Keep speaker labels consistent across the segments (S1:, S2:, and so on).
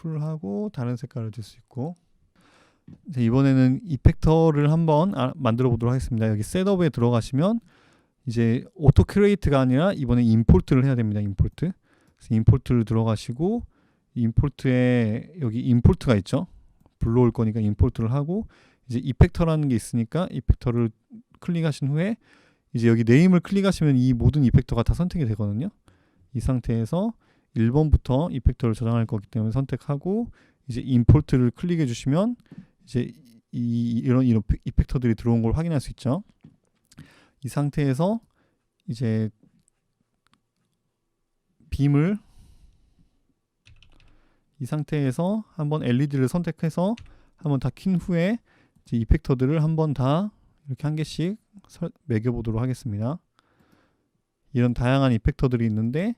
S1: 풀하고 다른 색깔을 줄 수 있고 자, 이번에는 이펙터를 한번 아, 만들어 보도록 하겠습니다. 여기 셋업에 들어가시면 이제 오토 크리에이트가 아니라 이번에 임포트를 해야 됩니다. 임포트. 임포트를 들어가시고 임포트에 여기 임포트가 있죠. 불러올 거니까 임포트를 하고 이제 이펙터라는 게 있으니까 이펙터를 클릭하신 후에 이제 여기 네임을 클릭하시면 이 모든 이펙터가 다 선택이 되거든요. 이 상태에서 1번부터 이펙터를 저장할 거기 때문에 선택하고 이제 임포트를 클릭해 주시면 이제 이 이런 이런 이펙터들이 들어온 걸 확인할 수 있죠. 이 상태에서 이제 빔을 이 상태에서 한번 LED를 선택해서 한번 다 킨 후에 이제 이펙터들을 한번 다 이렇게 한 개씩 매겨 보도록 하겠습니다. 이런 다양한 이펙터들이 있는데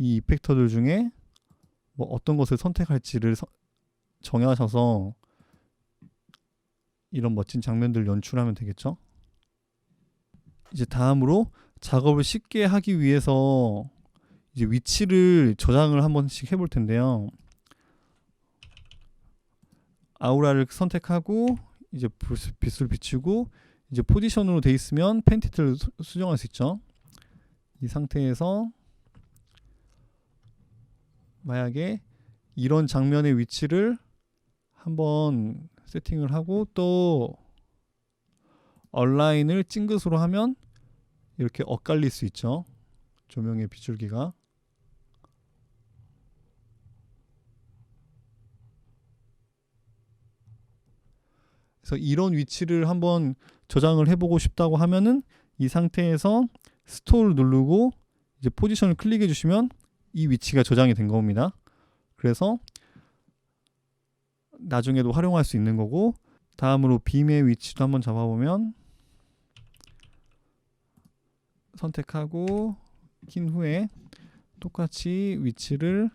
S1: 이 이펙터들 중에 뭐 어떤 것을 선택할지를 서, 정하셔서 이런 멋진 장면들 연출하면 되겠죠. 이제 다음으로 작업을 쉽게 하기 위해서 이제 위치를 저장을 한 번씩 해볼 텐데요. 아우라를 선택하고 이제 빛을 비추고 이제 포지션으로 돼 있으면 펜티트를 수정할 수 있죠. 이 상태에서 만약에 이런 장면의 위치를 한번 세팅을 하고 또 얼라인을 찡긋으로 하면 이렇게 엇갈릴 수 있죠. 조명의 비줄기가 그래서 이런 위치를 한번 저장을 해보고 싶다고 하면은 이 상태에서 스토어를 누르고 이제 포지션을 클릭해 주시면 이 위치가 저장이 된 겁니다. 그래서 나중에도 활용할 수 있는 거고 다음으로 빔의 위치도 한번 잡아보면 선택하고 킨 후에 똑같이 위치를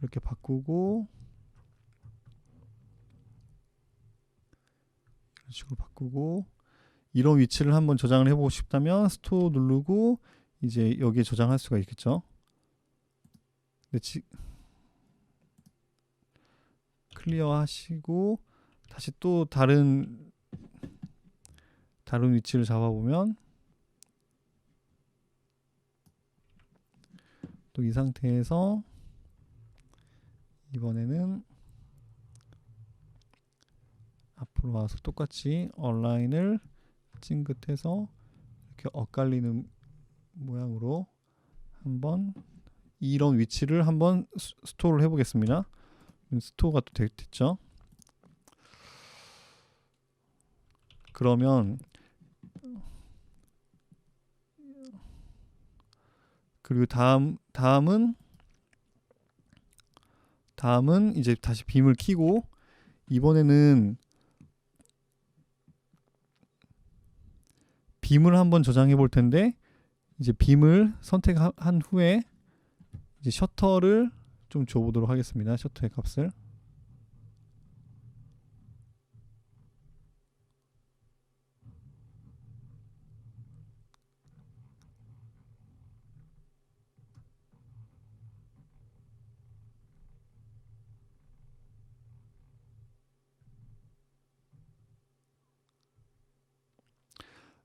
S1: 이렇게 바꾸고 이런 식으로 바꾸고 이런 위치를 한번 저장을 해보고 싶다면 스토어 누르고 이제 여기에 저장할 수가 있겠죠. 근데 지, 클리어 하시고 다시 또 다른 다른 위치를 잡아보면 또 이 상태에서 이번에는 앞으로 와서 똑같이 온라인을 찡긋해서 이렇게 엇갈리는 모양으로 한번 이런 위치를 한번 스토어를 해보겠습니다. 스토어가 또 됐죠. 그러면 그리고 다음 다음은 다음은 이제 다시 빔을 켜고 이번에는 빔을 한번 저장해 볼 텐데 이제 빔을 선택한 후에 이제 셔터를 좀 줘보도록 하겠습니다. 셔터의 값을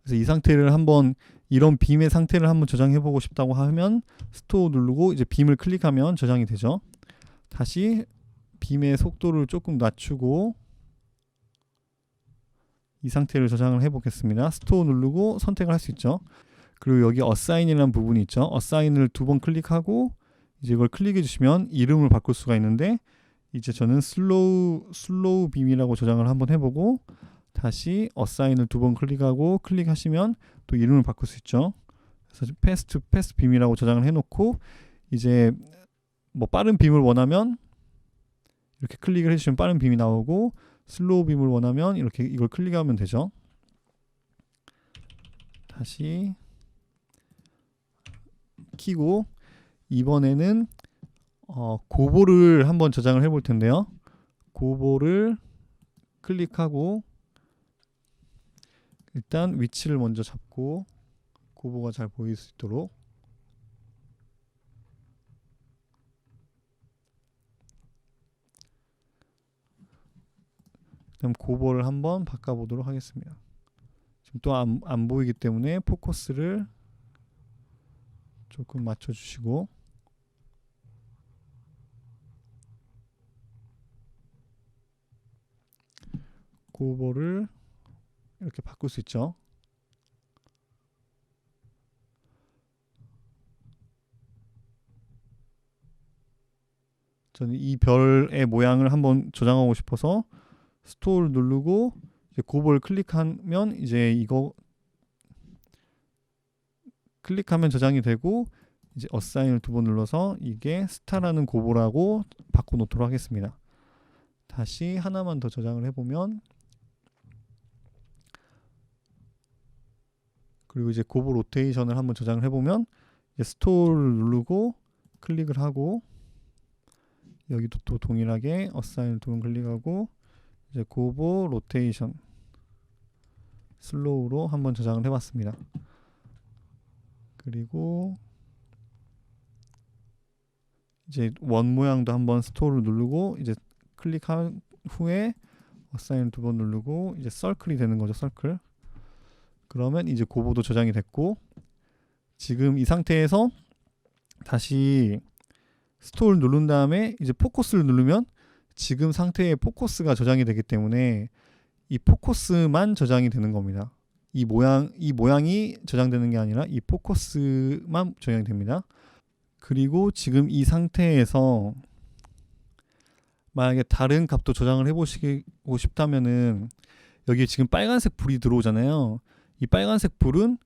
S1: 그래서 이 상태를 한번 이런 빔의 상태를 한번 저장해 보고 싶다고 하면 스토어 누르고 이제 빔을 클릭하면 저장이 되죠. 다시 빔의 속도를 조금 낮추고 이 상태를 저장을 해 보겠습니다. 스토어 누르고 선택을 할 수 있죠. 그리고 여기 어사인이라는 부분이 있죠. 어사인을 두 번 클릭하고 이제 이걸 클릭해 주시면 이름을 바꿀 수가 있는데 이제 저는 슬로우 슬로우 빔이라고 저장을 한번 해보고 다시 어사인을 두 번 클릭하고 클릭하시면 또 이름을 바꿀 수 있죠. 그래서 패스트 패스트 빔이라고 저장을 해놓고 이제 뭐 빠른 빔을 원하면 이렇게 클릭을 해주시면 빠른 빔이 나오고 슬로우 빔을 원하면 이렇게 이걸 클릭하면 되죠. 다시 키고 이번에는 어, 고보를 한번 저장을 해볼 텐데요. 고보를 클릭하고 일단 위치를 먼저 잡고 고보가 잘 보일 수 있도록 그다음 고버를 한번 바꿔보도록 하겠습니다. 지금 또 안 안 보이기 때문에 포커스를 조금 맞춰주시고 고버를 이렇게 바꿀 수 있죠. 저는 이 별의 모양을 한번 조정하고 싶어서 스토어를 누르고 이제 고버를 클릭하면 이제 이거 클릭하면 저장이 되고 이제 어사인을 두 번 눌러서 이게 스타라는 고보라고 바꿔 놓도록 하겠습니다. 다시 하나만 더 저장을 해보면 그리고 이제 고보 로테이션을 한번 저장을 해보면 이제 스토어를 누르고 클릭을 하고 여기도 또 동일하게 어사인을 두번 클릭하고 이제 고보 로테이션 슬로우로 한번 저장을 해봤습니다. 그리고 이제 원 모양도 한번 스토어를 누르고 이제 클릭한 후에 어사인 두 번 누르고 이제 서클이 되는 거죠 서클 그러면 이제 고보도 저장이 됐고 지금 이 상태에서 다시 스토어를 누른 다음에 이제 포커스를 누르면 지금 상태의 포커스가 저장이 되기 때문에 이 포커스만 저장이 되는 겁니다. 이 모양 이 모양이 저장되는 게 아니라 이 포커스만 저장이 됩니다. 그리고 지금 이 상태에서 만약에 다른 값도 저장을 해보시고 싶다면은 여기 지금 빨간색 불이 들어오잖아요. 이 빨간색 불은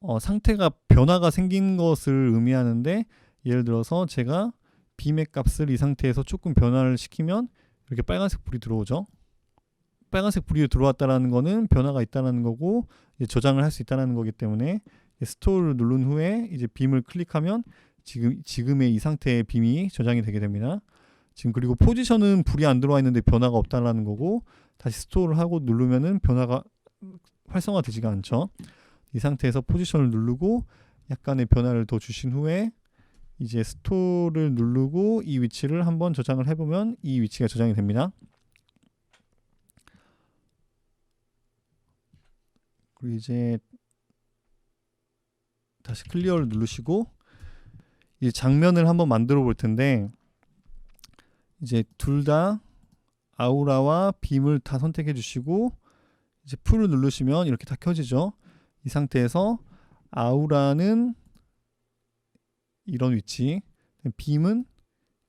S1: 어, 상태가 변화가 생긴 것을 의미하는데 예를 들어서 제가 빔의 값을 이 상태에서 조금 변화를 시키면 이렇게 빨간색 불이 들어오죠. 빨간색 불이 들어왔다라는 거는 변화가 있다라는 거고 저장을 할 수 있다라는 거기 때문에 스토어를 누른 후에 이제 빔을 클릭하면 지금 지금의 이 상태의 빔이 저장이 되게 됩니다. 지금 그리고 포지션은 불이 안 들어와 있는데 변화가 없다라는 거고 다시 스토어를 하고 누르면은 변화가 활성화되지가 않죠. 이 상태에서 포지션을 누르고 약간의 변화를 더 주신 후에 이제 스토어를 누르고 이 위치를 한번 저장을 해보면 이 위치가 저장이 됩니다. 그리고 이제 다시 클리어를 누르시고 이 장면을 한번 만들어 볼 텐데 이제 둘 다 아우라와 빔을 다 선택해 주시고 이제 풀을 누르시면 이렇게 다 켜지죠. 이 상태에서 아우라는 이런 위치, 빔은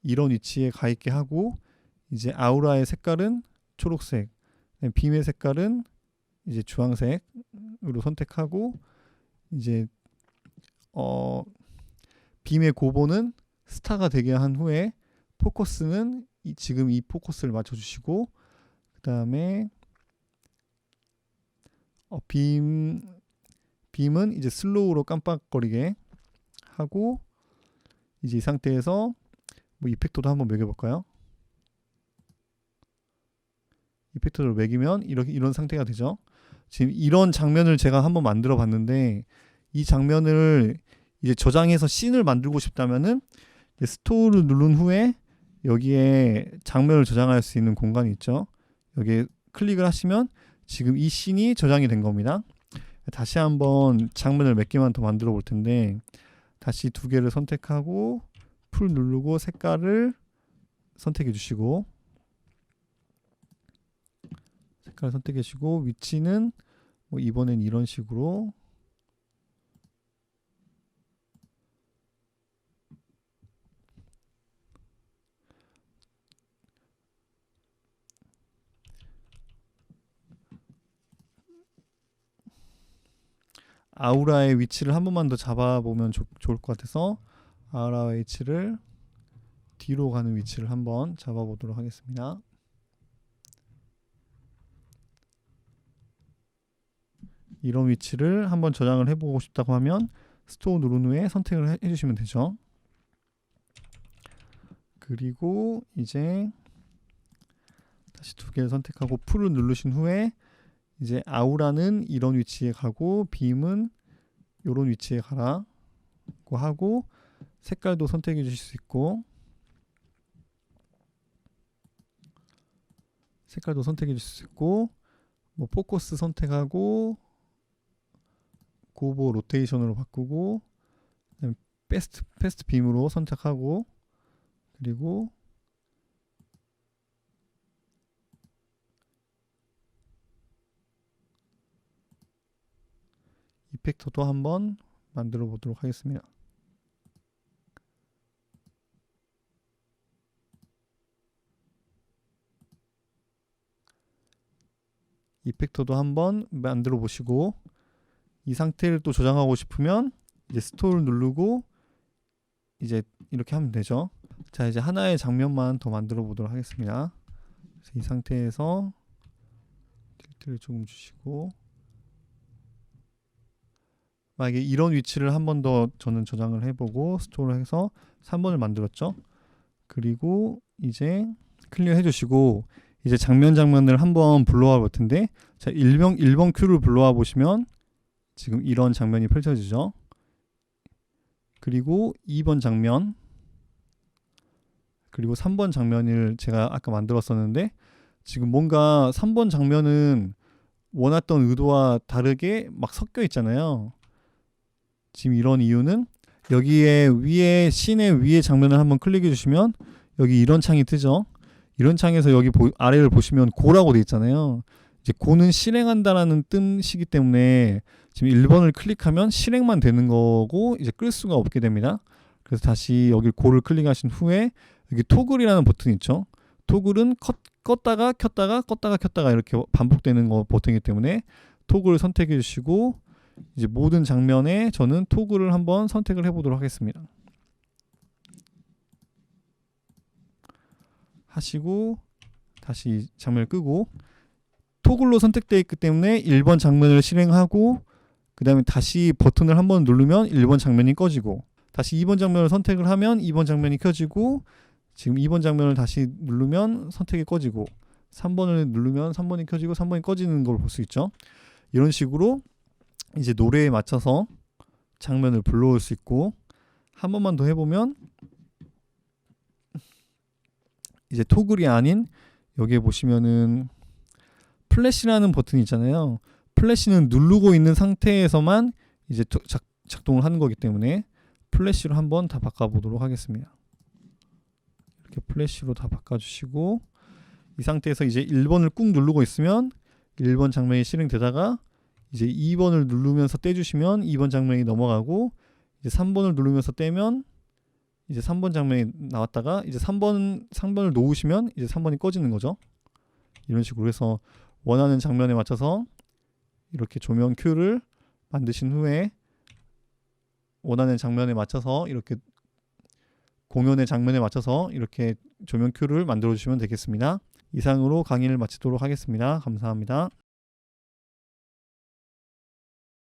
S1: 이런 위치에 가 있게 하고 이제 아우라의 색깔은 초록색, 빔의 색깔은 이제 주황색으로 선택하고 이제 어 빔의 고보는 스타가 되게 한 후에 포커스는 이, 지금 이 포커스를 맞춰주시고 그 다음에 어, 빔 빔은 이제 슬로우로 깜빡거리게 하고 이제 이 상태에서 뭐 이펙터도 한번 매겨볼까요? 이펙터를 매기면 이렇게 이런 상태가 되죠. 지금 이런 장면을 제가 한번 만들어 봤는데 이 장면을 이제 저장해서 씬을 만들고 싶다면은 스토어를 누른 후에 여기에 장면을 저장할 수 있는 공간이 있죠. 여기에 클릭을 하시면 지금 이 씬이 저장이 된 겁니다. 다시 한번 장면을 몇 개만 더 만들어 볼 텐데 다시 두 개를 선택하고 풀 누르고 색깔을 선택해 주시고 색깔 선택해 주시고 위치는 뭐 이번엔 이런 식으로 아우라의 위치를 한 번만 더 잡아보면 좋, 좋을 것 같아서 아우라의 위치를 뒤로 가는 위치를 한번 잡아보도록 하겠습니다. 이런 위치를 한번 저장을 해보고 싶다고 하면 스토어 누른 후에 선택을 해, 해주시면 되죠. 그리고 이제 다시 두 개를 선택하고 풀을 누르신 후에 이제 아우라는 이런 위치에 가고 빔은 이런 위치에 가라고 하고 색깔도 선택해 주실 수 있고 색깔도 선택해 주실 수 있고 뭐 포커스 선택하고 고보 로테이션으로 바꾸고 패스트 패스트 빔으로 선택하고 그리고 이펙터도 한번 만들어 보도록 하겠습니다. 이펙터도 한번 만들어 보시고 이 상태를 또 저장하고 싶으면 이제 스토어를 누르고 이제 이렇게 하면 되죠. 자 이제 하나의 장면만 더 만들어 보도록 하겠습니다. 이 상태에서 틸트를 조금 주시고 만약에 이런 위치를 한 번 더 저는 저장을 해보고 스토어를 해서 3번을 만들었죠. 그리고 이제 클리어 해주시고 이제 장면 장면을 한번 불러와 볼 텐데 자 1번 1번 큐를 불러와 보시면 지금 이런 장면이 펼쳐지죠. 그리고 2번 장면 그리고 3번 장면을 제가 아까 만들었었는데 지금 뭔가 3번 장면은 원했던 의도와 다르게 막 섞여 있잖아요. 지금 이런 이유는 여기에 위에 씬의 위에 장면을 한번 클릭해 주시면 여기 이런 창이 뜨죠. 이런 창에서 여기 보, 아래를 보시면 고라고 돼 있잖아요. 이제 고는 실행한다라는 뜻이기 때문에 지금 1번을 클릭하면 실행만 되는 거고 이제 끌 수가 없게 됩니다. 그래서 다시 여기 고를 클릭하신 후에 여기 토글이라는 버튼이 있죠. 토글은 컷, 껐다가 켰다가 껐다가 켰다가 이렇게 반복되는 거 버튼이기 때문에 토글을 선택해 주시고 이제 모든 장면에 저는 토글을 한번 선택을 해보도록 하겠습니다. 하시고 다시 장면을 끄고 토글로 선택되어 있기 때문에 1번 장면을 실행하고 그 다음에 다시 버튼을 한번 누르면 1번 장면이 꺼지고 다시 2번 장면을 선택을 하면 2번 장면이 켜지고 지금 2번 장면을 다시 누르면 선택이 꺼지고 3번을 누르면 3번이 켜지고 3번이 꺼지는 걸 볼 수 있죠. 이런 식으로 이제 노래에 맞춰서 장면을 불러올 수 있고 한 번만 더 해보면 이제 토글이 아닌 여기에 보시면은 플래시라는 버튼이 있잖아요. 플래시는 누르고 있는 상태에서만 이제 토- 작, 작동을 하는 거기 때문에 플래시로 한번 다 바꿔보도록 하겠습니다. 이렇게 플래시로 다 바꿔주시고 이 상태에서 이제 1번을 꾹 누르고 있으면 1번 장면이 실행되다가 이제 2번을 누르면서 떼주시면 2번 장면이 넘어가고 이제 3번을 누르면서 떼면 이제 3번 장면이 나왔다가 이제 3번 3번을 놓으시면 이제 3번이 꺼지는 거죠. 이런 식으로 해서 원하는 장면에 맞춰서 이렇게 조명 큐를 만드신 후에 원하는 장면에 맞춰서 이렇게 공연의 장면에 맞춰서 이렇게 조명 큐를 만들어 주시면 되겠습니다. 이상으로 강의를 마치도록 하겠습니다. 감사합니다.